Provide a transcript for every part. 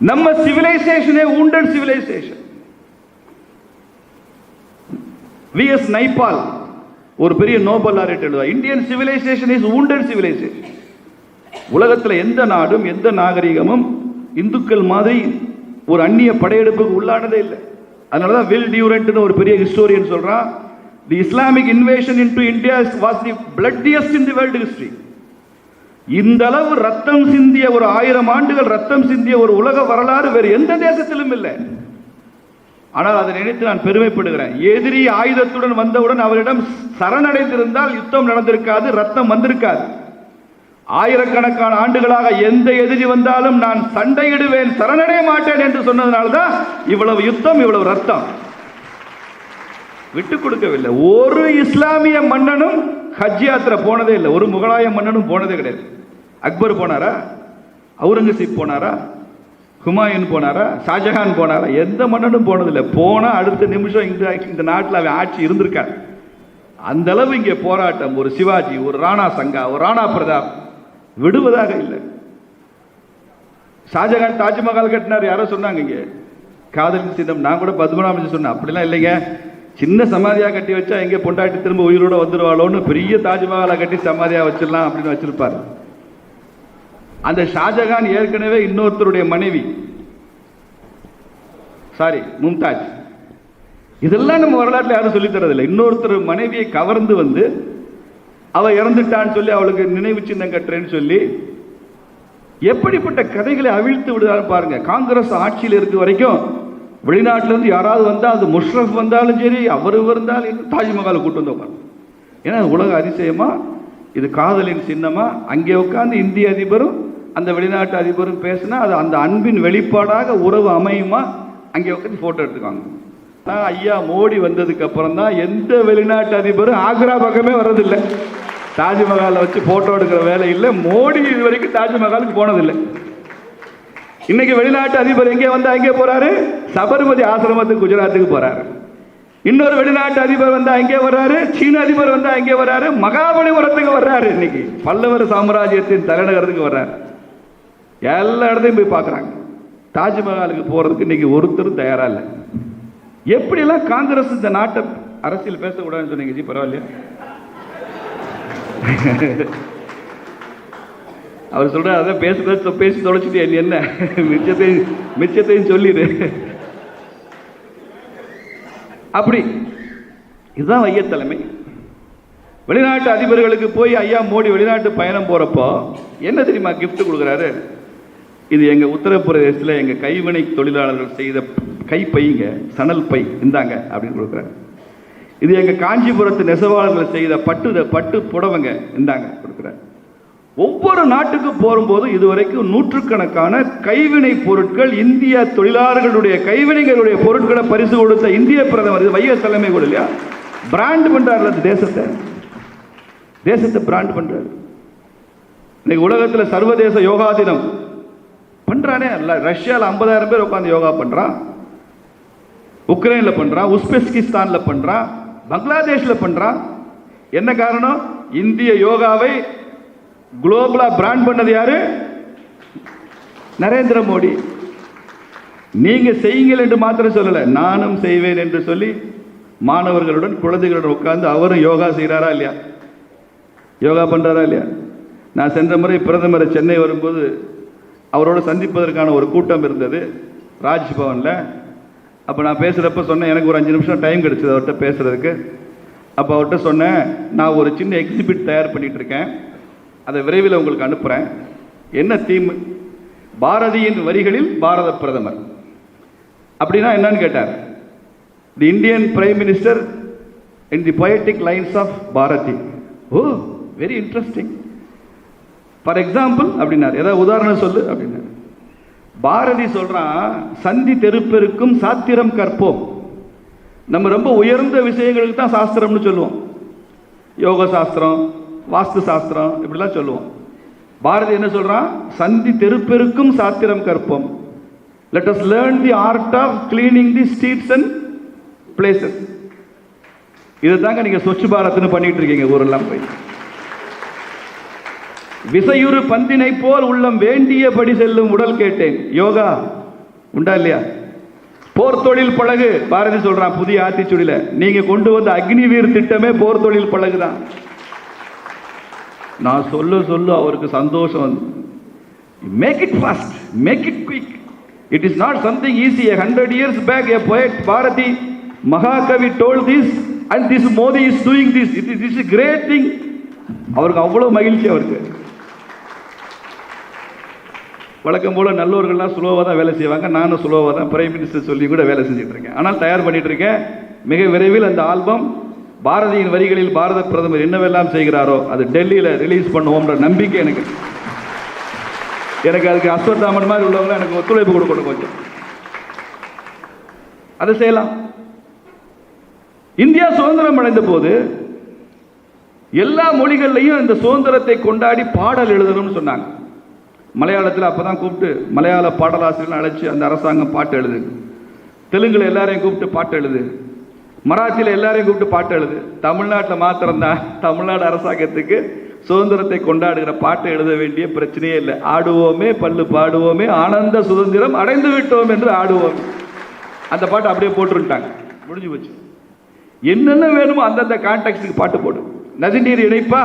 நம்ம சிவிலைசேஷனே wounded civilisation V S Naipaul ஒரு பெரிய Nobel laureate எழுதுவா Indian civilisation is wounded civilisation உலகத்தில் எந்த நாடும் எந்த நாகரிகமும் இந்துக்கள் மாதிரி ஒரு அந்நிய படையெடுப்புக்கு உள்ளானதே இல்லை. அதனால தான் வில் டியூரண்ட்னு ஒரு பெரிய ஹிஸ்டோரியன் சொல்கிறான் the Islamic invasion into India was the bloodiest in the world history இந்த அளவு ரத்தம் சிந்திய ஒரு ஆயிரம் ஆண்டுகள் ரத்தம் சிந்திய ஒரு உலக வரலாறு வேறு எந்த தேசத்திலும் இல்லை. ஆனால் அதை நினைத்து நான் பெருமைப்படுகிறேன். எதிரி ஆயுதத்துடன் வந்தவுடன் அவரிடம் சரணடைந்திருந்தால் யுத்தம் நடந்திருக்காது ரத்தம் வந்திருக்காது. ஆயிரக்கணக்கான ஆண்டுகளாக எந்த எதிரி வந்தாலும் நான் சண்டையிடுவேன் சரணடைய மாட்டேன் என்று சொன்னதுனால்தான் இவ்வளவு யுத்தம் இவ்வளவு ரத்தம். விட்டு கொடுக்கவில்லை. ஒரு இஸ்லாமிய மன்னனும் ஹஜ் யாத்திரை போனதே இல்லை. ஒரு முகலாய மன்னனும் போனதே கிடையாது. அக்பர் போனாரா? அவுரங்கசீப் போனாரா? ஹுமாயூன் போனாரா? ஷாஜஹான் போனாரா? எந்த மன்னனும் போனதில்லை. போனால் அடுத்த நிமிஷம் இந்த இந்த நாட்டில் அவன் ஆட்சி இருந்திருக்காரு. அந்த அளவு இங்கே போராட்டம். ஒரு சிவாஜி ஒரு ராணா சங்கா ஒரு ராணா பிரதாப். விடுவதாக இல்லை. ஷாஜகான் தாஜ்மஹால் கட்டினார். யாரோ சொன்னாங்க இங்கே. காதலின் சின்னம். நான் கூட பத்மநாபன் சொன்னேன். அப்படிலாம் இல்லைங்க. சின்ன சமாதியாக கட்டி வச்சா எங்கே பொண்டாட்டி திரும்ப உயிரோட வந்துருவாளோன்னு பெரிய தாஜ்மஹாலை கட்டி சமாதியாக வச்சிடலாம் அப்படின்னு வச்சிருப்பாரு. அந்த ஷாஜகான் ஏற்கனவே இன்னொருத்தருடைய மனைவி. சாரி மும்தாஜ். இதெல்லாம் நம்ம வரலாற்றில் யாரும் சொல்லித் தரதில்லை. இன்னொருத்தர் மனைவியை கவர்ந்து வந்து அவள் இறந்துட்டான்னு சொல்லி அவளுக்கு நினைவு சின்னம் கட்டுறேன்னு சொல்லி எப்படிப்பட்ட கதைகளை அவிழ்த்து விடுதான்னு பாருங்க. காங்கிரஸ் ஆட்சியில் இருக்க வரைக்கும் வெளிநாட்டிலேருந்து யாராவது வந்தால் அது முஷ்ரஃப் வந்தாலும் சரி அவர் இருந்தாலும் தாஜ்மஹாலை கூட்டு வந்து உட்காந்து ஏன்னா உலக அதிசயமா இது காதலின் சின்னமா அங்கே உட்காந்து இந்திய அதிபரும் அந்த வெளிநாட்டு அதிபரும் பேசினா அது அந்த அன்பின் வெளிப்பாடாக உறவு அமையுமா? அங்கே உட்காந்து ஃபோட்டோ எடுத்துக்காங்க ஆனால் ஐயா மோடி வந்ததுக்கு அப்புறம் தான் எந்த வெளிநாட்டு அதிபரும் ஆக்ரா பக்கமே வர்றதில்லை. தாஜ்மஹாலை வச்சு ஃபோட்டோ எடுக்கிற வேலை இல்லை. மோடி இது வரைக்கும் தாஜ்மஹாலுக்கு போனதில்லை. இன்னைக்கு வெளிநாட்டு அதிபர் எங்கே வந்தா எங்கே போறாரு? சபர்மதி ஆசிரமத்துக்கு குஜராத்துக்கு போறாரு. இன்னொரு வெளிநாட்டு அதிபர் வந்தா எங்கே வர்றாரு? சீன அதிபர் வந்தா எங்கே வர்றாரு? மகாபலிபுரத்துக்கு வர்றாரு இன்னைக்கு. பல்லவர் சாம்ராஜ்யத்தின் தலைநகரத்துக்கு வர்றாரு. எல்லா இடத்தையும் போய் பார்க்குறாங்க. தாஜ்மஹாலுக்கு போகிறதுக்கு இன்னைக்கு ஒருத்தரும் தயாராக இல்லை. எப்படியெல்லாம் காங்கிரஸ் இந்த நாட்டை அரசியல் பேசக்கூடாதுன்னு சொன்னீங்க ஜி பரவாயில்லையா? அவர் சொல்கிறார் அதான் பேசுறது பேசி தொலைச்சிட்டு நீ என்ன? மிச்சத்தையும் மிச்சத்தையும் சொல்லிடு. அப்படி. இதுதான் ஐய தலைமை. வெளிநாட்டு அதிபர்களுக்கு போய் ஐயா மோடி வெளிநாட்டு பயணம் போகிறப்போ என்ன தெரியுமா கிஃப்ட் கொடுக்குறாரு? இது எங்கள் உத்தரப்பிரதேசத்தில் எங்கள் கைவினை தொழிலாளர்கள் செய்த கைப்பைங்க சணல் பை இந்தாங்க அப்படின்னு கொடுக்குறாங்க. இது எங்கள் காஞ்சிபுரத்து நெசவாளர்கள் செய்த பட்டு பட்டு புடவைங்க இந்தாங்க கொடுக்குறாங்க. ஒவ்வொரு நாட்டுக்கு போகும்போது இதுவரைக்கும் நூற்றுக்கணக்கான கைவினை பொருட்கள் இந்திய தொழிலாளர்களுடைய கைவினைகளுடைய பொருட்களை பரிசு கொடுத்த இந்திய பிரதமர் இது வைய தலைமை கூட இல்லையா? பிராண்ட் பண்றாருல தேசத்தை. தேசத்தை பிராண்ட் பண்ணுறாரு இன்னைக்கு உலகத்தில் சர்வதேச யோகா தினம். பண்றானே ரஷ்யாவில் ஐம்பதாயிரம் பேர் உட்காந்து யோகா பண்றான். உக்ரைன்ல பண்றான். உஸ்பெஸ்கிஸ்தான்ல பண்றான். பங்களாதேஷ்ல பண்றான். என்ன காரணம்? இந்திய யோகாவை குளோபலா பிராண்ட் பண்ணது யாரு? நரேந்திர மோடி. நீங்க செய்யுங்கள் என்று மாத்திரம் சொல்லல. நானும் செய்வேன் என்று சொல்லி மாணவர்களுடன் குழந்தைகளுடன் உட்கார்ந்து அவரும் யோகா செய்கிறாரா இல்லையா? யோகா பண்றாரா இல்லையா? நான் சென்ற முறை பிரதமரை சென்னை வரும்போது அவரோட சந்திப்பதற்கான ஒரு கூட்டம் இருந்தது ராஜ்பவனில். அப்போ நான் பேசுகிறப்ப சொன்னேன் எனக்கு ஒரு அஞ்சு நிமிஷம் டைம் கிடச்சிது அவர்கிட்ட பேசுறதுக்கு. அப்போ அவர்கிட்ட சொன்னேன் நான் ஒரு சின்ன எக்ஸிபிட் தயார் பண்ணிட்டு இருக்கேன் அதை விரைவில் உங்களுக்கு அனுப்புகிறேன் என்ன தீம் பாரதியின் வரிகளில் பாரத பிரதமர். அப்படின்னா என்னன்னு கேட்டார். The Indian prime minister in the poetic lines of Bharathi oh very interesting for example அப்படின்னாரு. ஏதாவது உதாரணம் சொல்லு அப்படின்னாரு. பாரதி சொல்கிறான் சந்தி தெருப்பெருக்கும் சாத்திரம் கற்போம். நம்ம ரொம்ப உயர்ந்த விஷயங்களுக்கு தான் சாஸ்திரம்னு சொல்லுவோம். யோக சாஸ்திரம் வாஸ்து சாஸ்திரம் இப்படிலாம் சொல்லுவோம். பாரதி என்ன சொல்கிறான் சந்தி தெருப்பெருக்கும் சாத்திரம் கற்போம். Let us learn the art of cleaning the streets and places இதை தாங்க நீங்கள் ஸ்வச் பாரத்னு பண்ணிகிட்டு இருக்கீங்க ஊரெல்லாம் போய். விசையுறு பந்தினை போல் உள்ளம் வேண்டியபடி செல்லும் உடல் கேட்டேன். யோகா உண்டா இல்லையா? போர் தொழில் பழகு. பாரதி சொல்றான் புதிய ஆத்திச்சுடியில. நீங்க கொண்டு வந்த அக்னிவீர் திட்டமே போர் தொழில் பழகு தான் நான் சொல்ல சொல்ல அவருக்கு சந்தோஷம் வந்து. Make it fast make it quick it is not something easy hundred years back a poet Bharathi Mahakavi told this and this Modi is doing this it is is great thing அவருக்கு அவ்வளோ மகிழ்ச்சி அவருக்கு. வழக்கம் போல நல்லவர்கள்லாம் ஸ்லோவாக தான் வேலை செய்வாங்க. நானும் ஸ்லோவாக தான் பிரைம் மினிஸ்டர் சொல்லி கூட வேலை செஞ்சுட்டு இருக்கேன். ஆனால் தயார் பண்ணிட்டு இருக்கேன். மிக விரைவில் அந்த ஆல்பம் பாரதியின் வரிகளில் பாரத பிரதமர் என்னவெல்லாம் செய்கிறாரோ அது டெல்லியில் ரிலீஸ் பண்ணுவோம்ன்ற நம்பிக்கை எனக்கு. எனக்கு அதுக்கு அஸ்வத்தாமன் மாதிரி உள்ளவங்க எனக்கு ஒத்துழைப்பு கொடுக்கணும் கொஞ்சம். அதை செய்யலாம். இந்தியா சுதந்திரம் அடைந்த போது எல்லா மொழிகள்லையும் இந்த சுதந்திரத்தை கொண்டாடி பாடல் எழுதணும்னு சொன்னாங்க. மலையாளத்தில் அப்போ தான் கூப்பிட்டு மலையாள பாடலாசிரியர்கள் அழைச்சி அந்த அரசாங்கம் பாட்டு எழுது. தெலுங்கில் எல்லாரையும் கூப்பிட்டு பாட்டு எழுது. மராத்தியில் எல்லாரையும் கூப்பிட்டு பாட்டு எழுது. தமிழ்நாட்டில் மாத்திரம்தான். தமிழ்நாடு அரசாங்கத்துக்கு சுதந்திரத்தை கொண்டாடுகிற பாட்டு எழுத வேண்டிய பிரச்சனையே இல்லை. ஆடுவோமே பல்லு பாடுவோமே ஆனந்த சுதந்திரம் அடைந்து விட்டோம் என்று ஆடுவோம். அந்த பாட்டு அப்படியே போட்டுருட்டாங்க முடிஞ்சு போச்சு. என்னென்ன வேணுமோ அந்தந்த கான்டாக்டுக்கு பாட்டு போடும் நதிநீர் இணைப்பா?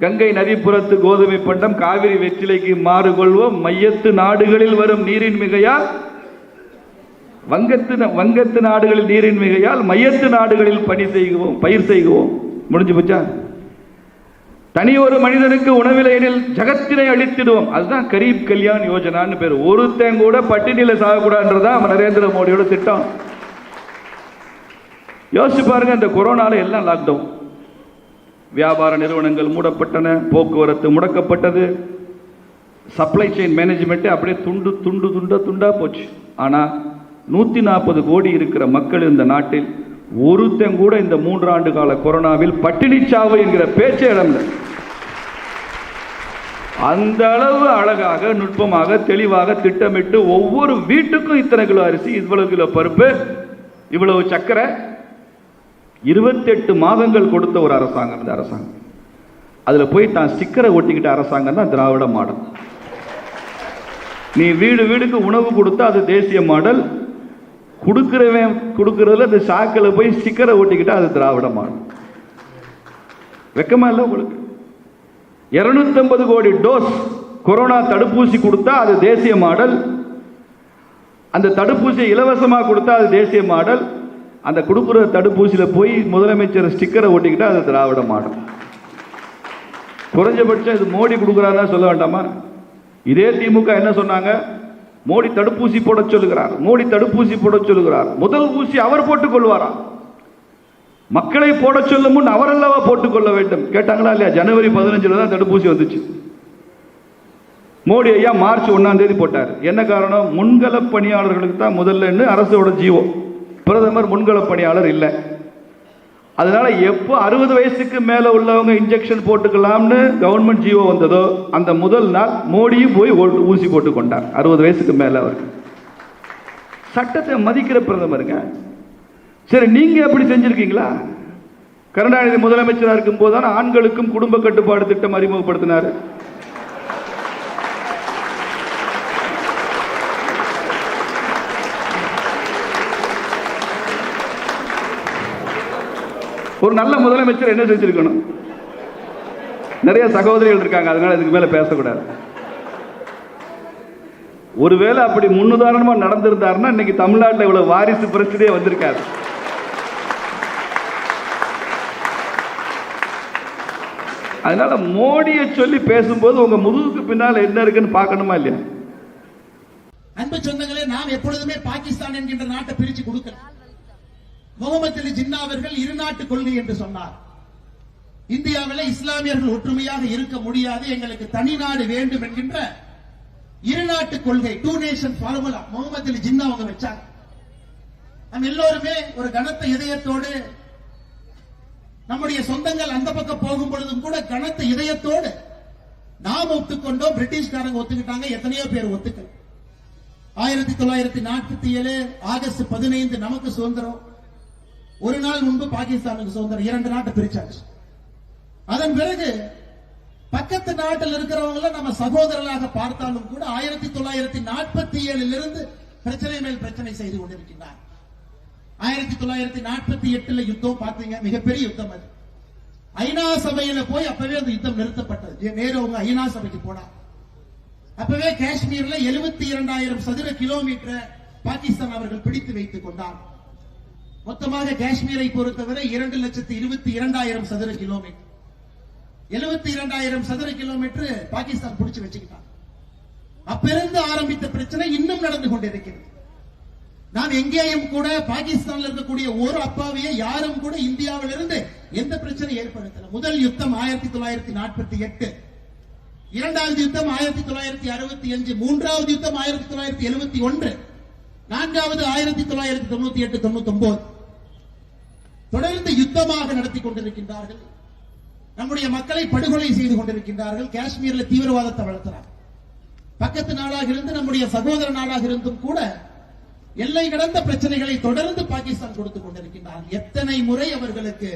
கங்கை நதிப்புறத்து கோதுமை பண்டம் காவிரி வெற்றிலைக்கு மாறு கொள்வோம் மையத்து நாடுகளில் வரும் நீரின் மிகையால் வங்கத்து ந- வங்கத்து நாடுகளில் நீரின் மிகையால் மையத்து நாடுகளில் பணி செய்வோம் பயிர் செய்வோம் முடிஞ்சு போச்சா? தனி ஒரு மனிதனுக்கு உணவில்லை எனில் ஜகத்தினை அழித்திடுவோம். அதுதான் கரீப் கல்யாண் யோஜனான்னு பேர். ஒருத்தன் கூட பட்டினியில சாகக்கூடாதுன்றதுதான் நரேந்திர மோடியோட திட்டம். யோசிச்சு பாருங்க இந்த கொரோனால எல்லாம் லாக்டவுன் வியாபார நிறுவனங்கள் மூடப்பட்டன போக்குவரத்து முடக்கப்பட்டது. சப்ளை செயின் மேனேஜ்மெண்ட்டே அப்படியே துண்டு துண்டு துண்டா துண்டா போச்சு. ஆனால் நூற்றி நாற்பது கோடி இருக்கிற மக்கள் இந்த நாட்டில் ஒருத்தன் கூட இந்த மூன்றாண்டு கால கொரோனாவில் பட்டினி சாவு என்கிற பேச்சே இடம்ல அந்த அளவு அழகாக நுட்பமாக தெளிவாக திட்டமிட்டு ஒவ்வொரு வீட்டுக்கும் இத்தனை கிலோ அரிசி இவ்வளவு கிலோ பருப்பு இவ்வளவு சர்க்கரை இருபத்தெட்டு மாதங்கள் கொடுத்த ஒரு அரசாங்கம் இந்த அரசாங்கம். அதில் போய் தான் ஸ்டிக்கரை ஒட்டிக்கிட்ட அரசாங்கம் தான் திராவிட மாடல். நீ வீடு வீடுக்கு உணவு கொடுத்தா அது தேசிய மாடல். கொடுக்குறவன் கொடுக்குறதுல அந்த சாக்கில் போய் ஸ்டிக்கரை ஒட்டிக்கிட்டா அது திராவிட மாடல். வெக்கமா இல்லை உங்களுக்கு? இருநூத்தம்பது கோடி டோஸ் கொரோனா தடுப்பூசி கொடுத்தா அது தேசிய மாடல். அந்த தடுப்பூசியை இலவசமாக கொடுத்தா அது தேசிய மாடல். அந்த கொடுக்குற தடுப்பூசியில் போய் முதலமைச்சர் ஸ்டிக்கரை ஒட்டிக்கிட்டால் அது திராவிட மாடல். குறைஞ்சபட்சம் இது மோடி கொடுக்குறாருன்னா சொல்ல வேண்டாமா? இதே திமுக என்ன சொன்னாங்க? மோடி தடுப்பூசி போட சொல்லுகிறார். மோடி தடுப்பூசி போட சொல்லுகிறார். முதல் ஊசி அவர் போட்டுக் கொள்வாரா? மக்களை போட சொல்லும் முன் அவரல்லவா போட்டுக்கொள்ள வேண்டும். கேட்டாங்களா இல்லையா? ஜனவரி பதினஞ்சுல தான் தடுப்பூசி வந்துச்சு. மோடி ஐயா மார்ச் ஒன்னாம் தேதி போட்டார். என்ன காரணம்? முன்கள பணியாளர்களுக்கு தான் முதல்லன்னு அரசோட ஜீவோ பிரதமர் முன்கள பணியாளர் இல்லை. அதனால எப்போ அறுபது வயசுக்கு மேல உள்ளவங்க இன்ஜெக்ஷன் போட்டுக்கலாம்னு கவர்மெண்ட் ஜீவோ வந்ததோ அந்த முதல் நாள் மோடியும் போய் ஊசி போட்டு கொண்டார். அறுபது வயசுக்கு மேல அவருக்கு. சட்டத்தை மதிக்கிற பிரதமருங்க. சரி நீங்க எப்படி செஞ்சுருக்கீங்களா? கருணாநிதி முதலமைச்சராக இருக்கும் போதுதான் ஆண்களுக்கும் குடும்ப கட்டுப்பாடு திட்டம் அறிமுகப்படுத்தினார். ஒரு நல்ல முதலமைச்சர் என்ன செஞ்சிருக்கணும்? நிறைய சகோதரிகள் இருக்காங்க அதனால இதுக்கு மேல பேசக்கூடாது. ஒருவேளை அப்படி முன்னுதாரணமா நடந்திருந்தாருன்னா இன்னைக்கு தமிழ்நாட்டில் இவ்வளவு வாரிசு பிரச்சனையே வந்திருக்காரு அதனால மோடியை சொல்லி பேசும்போது உங்க முதுகுக்கு பின்னால என்ன இருக்குன்னு பார்க்கணுமா இல்லையா? அன்பு சொந்தங்களே நாம் எப்பொழுதுமே பாகிஸ்தான் என்கின்ற நாட்டை பிரிச்சு கொடுக்கல. முகமது அலி ஜின்னா அவர்கள் இரு நாட்டு கொள்கை என்று சொன்னார். இந்தியாவில் இஸ்லாமியர்கள் ஒற்றுமையாக இருக்க முடியாது. எங்களுக்கு தனி நாடு வேண்டும் என்கின்ற இரு நாட்டு கொள்கை two nation formula Muhammad Ali Jinnah அவங்க வச்சாங்க. நம்ம எல்லோருமே ஒரு கனத்த இதயத்தோடு நம்முடைய சொந்தங்கள் அந்த பக்கம் போகும் பொழுதும் கூட கனத்த இதயத்தோடு நாம் ஒத்துக்கொண்டோம். பிரிட்டிஷ்காரங்க ஒத்துக்கிட்டாங்க. எத்தனையோ பேர் ஒத்துக்கல. ஆயிரத்தி தொள்ளாயிரத்தி நாற்பத்தி ஏழு ஆகஸ்ட் பதினைந்து நமக்கு சுதந்திரம். ஒரு நாள் முன்பு பாகிஸ்தானுக்கு சுதந்திரம் இரண்டு நாட்டை பிரிச்சாச்சு. அதன் பிறகு பக்கத்து நாட்டில் இருக்கிறவங்கள நம்ம சகோதரர்களாக பார்த்தாலும் கூட ஆயிரத்தி தொள்ளாயிரத்தி நாற்பத்தி ஏழுல இருந்து பிரச்சனை மேல் பிரச்சனை செய்து கொண்டிருக்கிறார் ஆயிரத்தி தொள்ளாயிரத்தி நாற்பத்தி எட்டுல யுத்தம் பார்த்தீங்க மிகப்பெரிய யுத்தம் அது. ஐநா சபையில போய் அப்பவே அந்த யுத்தம் நிறுத்தப்பட்டது. நேரு அவங்க ஐநா சபைக்கு போனா அப்பவே காஷ்மீர்ல எழுபத்தி இரண்டாயிரம் சதுர கிலோமீட்டர் பாகிஸ்தான் அவர்கள் பிடித்து வைத்துக் கொண்டார். மொத்தமாக காஷ்மீரை பொறுத்தவரை இரண்டு லட்சத்தி இருபத்தி இரண்டாயிரம் சதுர கிலோமீட்டர். எழுபத்தி இரண்டாயிரம் சதுர கிலோமீட்டர் பாகிஸ்தான் பிடிச்சு வச்சுக்கிட்டாங்க. அப்பிருந்து ஆரம்பித்த பிரச்சனை இன்னும் நடந்து கொண்டிருக்கிறது. நாம் எங்கேயும் கூட பாகிஸ்தான்ல இருக்கக்கூடிய ஒரு அப்பாவியை யாரும் கூட இந்தியாவிலிருந்து எந்த பிரச்சனை ஏற்படுத்தல. முதல் யுத்தம் ஆயிரத்தி தொள்ளாயிரத்தி நாற்பத்தி எட்டு. இரண்டாவது யுத்தம் ஆயிரத்தி தொள்ளாயிரத்தி அறுபத்தி அஞ்சு. மூன்றாவது யுத்தம் ஆயிரத்தி தொள்ளாயிரத்தி எழுபத்தி ஒன்று. நான்காவது ஆயிரத்தி தொள்ளாயிரத்தி தொண்ணூத்தி எட்டு தொண்ணூத்தி ஒன்பது தொடர்ந்து யுத்தமாக நடத்தி கொண்டிருக்கின்றார்கள். நம்முடைய மக்களை படுகொலை செய்து கொண்டிருக்கின்றார்கள். காஷ்மீர்ல தீவிரவாதத்தை வளர்த்துறாங்க பக்கத்து நாடாக இருந்து நம்முடைய சகோதர நாடாக இருந்தும் கூட எல்லை கடந்த பிரச்சனைகளை தொடர்ந்து பாகிஸ்தான் கொடுத்துக் கொண்டிருக்கின்றார். எத்தனை முறை அவர்களுக்கு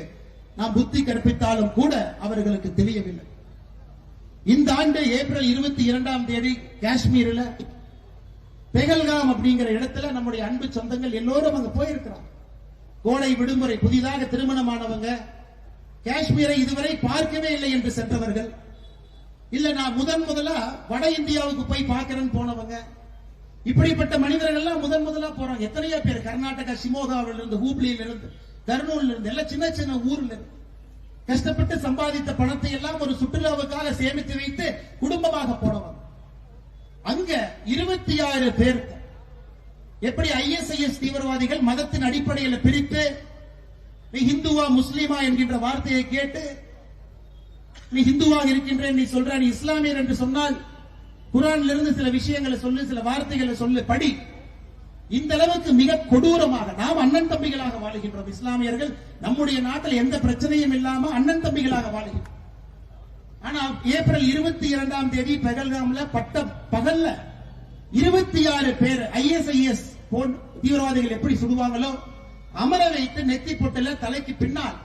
நாம் புத்தி கற்பித்தாலும் கூட அவர்களுக்கு தெரியவில்லை. இந்த ஆண்டு ஏப்ரல் இருபத்தி இரண்டாம் தேதி காஷ்மீரில் பெகல்காம் அப்படிங்கிற இடத்துல நம்முடைய அன்பு சொந்தங்கள் எல்லோரும் அங்க போயிருக்கிறாங்க. கோடை விடுமுறை புதிதாக திருமணமானவங்க காஷ்மீரை இதுவரை பார்க்கவே இல்லை என்று சென்றவர்கள். இல்ல நான் முதன் முதலா வட இந்தியாவுக்கு போய் பார்க்கிறேன்னு போனவங்க. இப்படிப்பட்ட மனிதர்கள் எல்லாம் முதன் முதலா போறாங்க. எத்தனையோ பேர் கர்நாடகா சிமோகாவில் இருந்து ஹூப்ளியில இருந்து கர்னூல்ல இருந்து எல்லாம் சின்ன சின்ன ஊர்ல இருந்து கஷ்டப்பட்டு சம்பாதித்த பணத்தை எல்லாம் ஒரு சுற்றுலாவுக்காக சேமித்து வைத்து குடும்பமாக போனவங்க. அங்க இருபத்தி ஆறு பேர் எப்படி ஐஎஸ்ஐஎஸ் தீவிரவாதிகள் மதத்தின் அடிப்படையில் பிரித்து நீ ஹிந்துவா முஸ்லீமா என்கின்ற வார்த்தையை கேட்டு நீ ஹிந்துவாக இருக்கின்றேன் நீ சொல்ற நீ இஸ்லாமியர் என்று சொன்னால் குரான்ல இருந்து சில விஷயங்களை சொல்லு சில வார்த்தைகளை சொல்லு படி. இந்த அளவுக்கு மிக கொடூரமாக நாம் அண்ணன் தம்பிகளாக வாழுகின்றோம் இஸ்லாமியர்கள். நம்முடைய நாட்டில் எந்த பிரச்சனையும் இல்லாம அண்ணன் தம்பிகளாக வாழுகின்றோம். ஆனா ஏப்ரல் இருபத்தி இரண்டாம் தேதி பெகல்காம்ல பட்ட பகல்ல இருபத்தி ஆறு பேர் ஐஎஸ்ஐஎஸ் தீவிரவாதிகள் எப்படி சுடுவாங்களோ அமர வைத்து நெத்தி பொட்டல தலைக்கு பின்னால்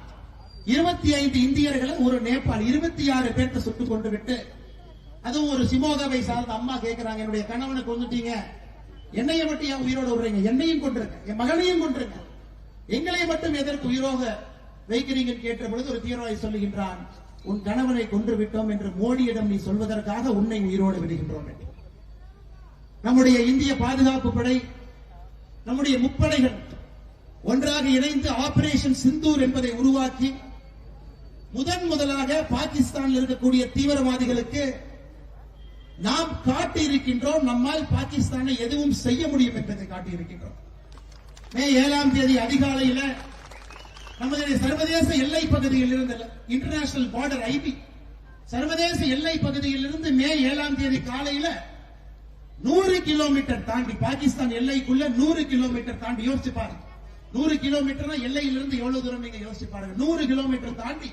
இருபத்தி ஐந்து இந்தியர்களை ஒரு நேபாள் இருபத்தி ஆறு பேர்த்த சுட்டுக் கொண்டு விட்டு அதுவும் ஒரு சிமோகாவை சார்ந்த அம்மா கேட்கிறாங்க என்னுடைய கணவனை கொண்டுட்டீங்க என்னைய மட்டும் ஏன் உயிரோடு விடுறீங்க? என்னையும் கொண்டிருக்க என் மகனையும் கொண்டிருக்க எங்களை மட்டும் எதற்கு உயிரோக வைக்கிறீங்கன்னு கேட்ட பொழுது ஒரு தீவிரவாதி சொல்லுகின்றான் உன் கணவனை கொன்று விட்டோம் என்று மோடியிடம் நீ சொல்வதற்காக உன்னை உயிரோடு விடுகின்றோம் என்று. நம்முடைய இந்திய பாதுகாப்பு படை நம்முடைய முப்படைகள் ஒன்றாக இணைந்து ஆபரேஷன் சிந்தூர் என்பதை உருவாக்கி முதன் முதலாக பாகிஸ்தானில் இருக்கக்கூடிய தீவிரவாதிகளுக்கு நாம் காட்டி இருக்கின்றோம் நம்மால் பாகிஸ்தானை எதுவும் செய்ய முடியும் என்பதை காட்டி இருக்கின்றோம் மே ஏழாம் தேதி அதிகாலையில நமது சர்வதேச எல்லை பகுதியில் இருந்து இன்டர்நேஷனல் பார்டர் ஐபி சர்வதேச எல்லை பகுதியில் இருந்து மே ஏழாம் தேதி காலையில நூறு கிலோமீட்டர் தாண்டி பாகிஸ்தான் எல்லைக்குள்ள நூறு கிலோமீட்டர் தாண்டி யோசிச்சு பாருங்க. நூறு கிலோமீட்டர்னா எல்லையிலிருந்து எவ்வளவு தூரம் நீங்க யோசிச்சு பாருங்க. நூறு கிலோமீட்டர் தாண்டி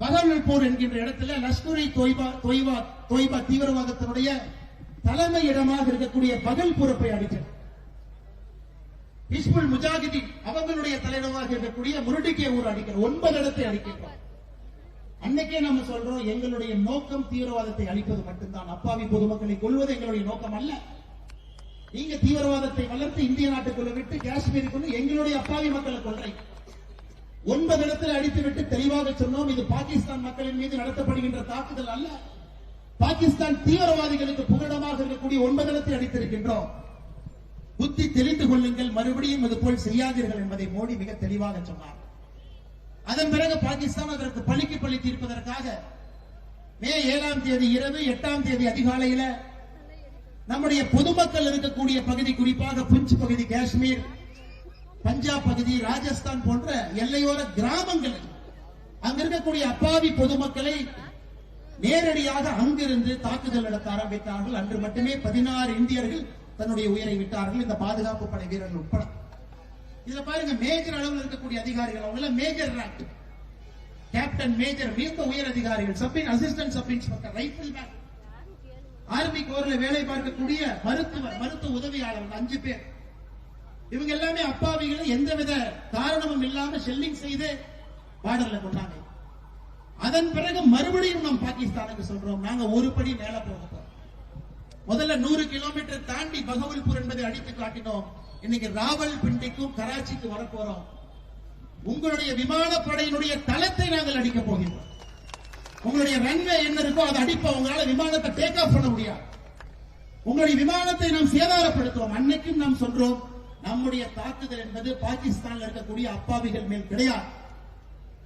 பகல்பூர் என்கின்ற இடத்துல லஷ்கர் தொய்பா தொய்பா தொய்பா தீவிரவாதத்தினுடைய தலைமை இடமாக இருக்கக்கூடிய பகல்பூரை போய் அடிக்கிறது ஹிஸ்புல் முஜாஹிதீன் அவங்களுடைய தலைவராக இருக்கக்கூடிய முருடிக்கே ஊர் அடிக்கிறார் ஒன்பது இடத்தை அடிக்கின்றார் அன்னைக்கே நம்ம சொல்றோம் எங்களுடைய நோக்கம் தீவிரவாதத்தை அழிப்பது மட்டும்தான். அப்பாவி பொதுமக்களை கொள்வது எங்களுடைய நோக்கம் அல்ல. நீங்க தீவிரவாதத்தை வளர்த்து இந்திய நாட்டுக்குள்ள விட்டு காஷ்மீருக்குள்ள எங்களுடைய அப்பாவி மக்களை கொள்றீங்க ஒன்பது இடத்தில் அடித்து விட்டு தெளிவாக சொன்னோம் இது பாகிஸ்தான் மக்களின் மீது நடத்தப்படுகின்ற தாக்குதல் அல்ல. பாகிஸ்தான் தீவிரவாதிகளுக்கு புகழமாக இருக்கக்கூடிய ஒன்பது இடத்தில் அடித்திருக்கின்றோம். புத்தி தெளிந்து கொள்ளுங்கள் மறுபடியும் இது போல் செய்யாதீர்கள் என்பதை மோடி மிக தெளிவாக சொன்னார். அதன் பிறகு பாகிஸ்தான் அதற்கு பழிக்கு பழி தீர்ப்பதற்காக மே ஏழாம் தேதி இரவு எட்டாம் தேதி அதிகாலையில நம்முடைய பொதுமக்கள் இருக்கக்கூடிய பகுதி குறிப்பாக புஞ்ச் பகுதி காஷ்மீர் பஞ்சாப் பகுதி ராஜஸ்தான் போன்ற எல்லையோர கிராமங்கள். அங்க இருக்கக்கூடிய அப்பாவி பொதுமக்களை நேரடியாக அங்கிருந்து தாக்குதல் நடத்த ஆரம்பித்தார்கள். அன்று மட்டுமே பதினாறு இந்தியர்கள் தன்னுடைய உயிரை விட்டார்கள். இந்த பாதுகாப்பு படை வீரர்கள் உட்பட. இதுல பாருங்க மேஜர் அளவில் இருக்கக்கூடிய அதிகாரிகள் அவங்க எல்லாம் மேஜர் ரேங்க் கேப்டன் மேஜர் மிக உயர் அதிகாரிகள். Sub assistant sub inspector rifleman army கோர்ல வேலை பார்க்கக்கூடிய மருத்துவர் மருத்துவ உதவியாளர்கள் அஞ்சு பேர். இவங்க எல்லாமே அப்பாவிகளை எந்தவித காரணமும் இல்லாம ஷெல்லிங் செய்து பார்டர்ல கொண்டாங்க அதன் பிறகு மறுபடியும் நாம் பாகிஸ்தானுக்கு சொல்றோம் நாங்க ஒரு படி மேல போக போறோம். முதல்ல நூறு கிலோமீட்டர் தாண்டி பகவல்பூர் என்பதை அடித்து காட்டினோம். இன்னைக்கு ராவல் பிண்டிக்கும் கராச்சிக்கு வரப்போறோம். உங்களுடைய விமானப்படையினுடைய தளத்தை நாங்கள் அடிக்க போகின்றோம். உங்களுடைய ரன்வே என்ன இருக்கோ அதை அடிப்போம் உங்களால விமானத்தை டேக் ஆஃப் பண்ண முடியாது. உங்களுடைய விமானத்தை நாம் சேதாரப்படுத்துவோம். அன்னைக்கும் நாம் சொல்றோம் நம்முடைய தாக்குதல் என்பது பாகிஸ்தானில் இருக்கக்கூடிய அப்பாவிகள் மேல் கிடையாது.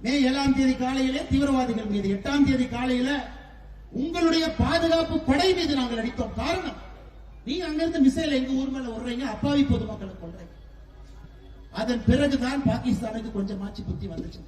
மே ஏழாம் தேதி காலையிலே தீவிரவாதிகள் மீது எட்டாம் தேதி காலையில உங்களுடைய பாதுகாப்பு படை மீது நாங்கள் அடித்தோம். காரணம் நீங்க அங்கிருந்து மிசைல் எங்க ஊர் மேல விடுறீங்க அப்பாவி பொதுமக்களை கொள்றீங்க அதன் பிறகுதான் பாகிஸ்தானுக்கு கொஞ்சமாச்சு புத்தி வந்துச்சு.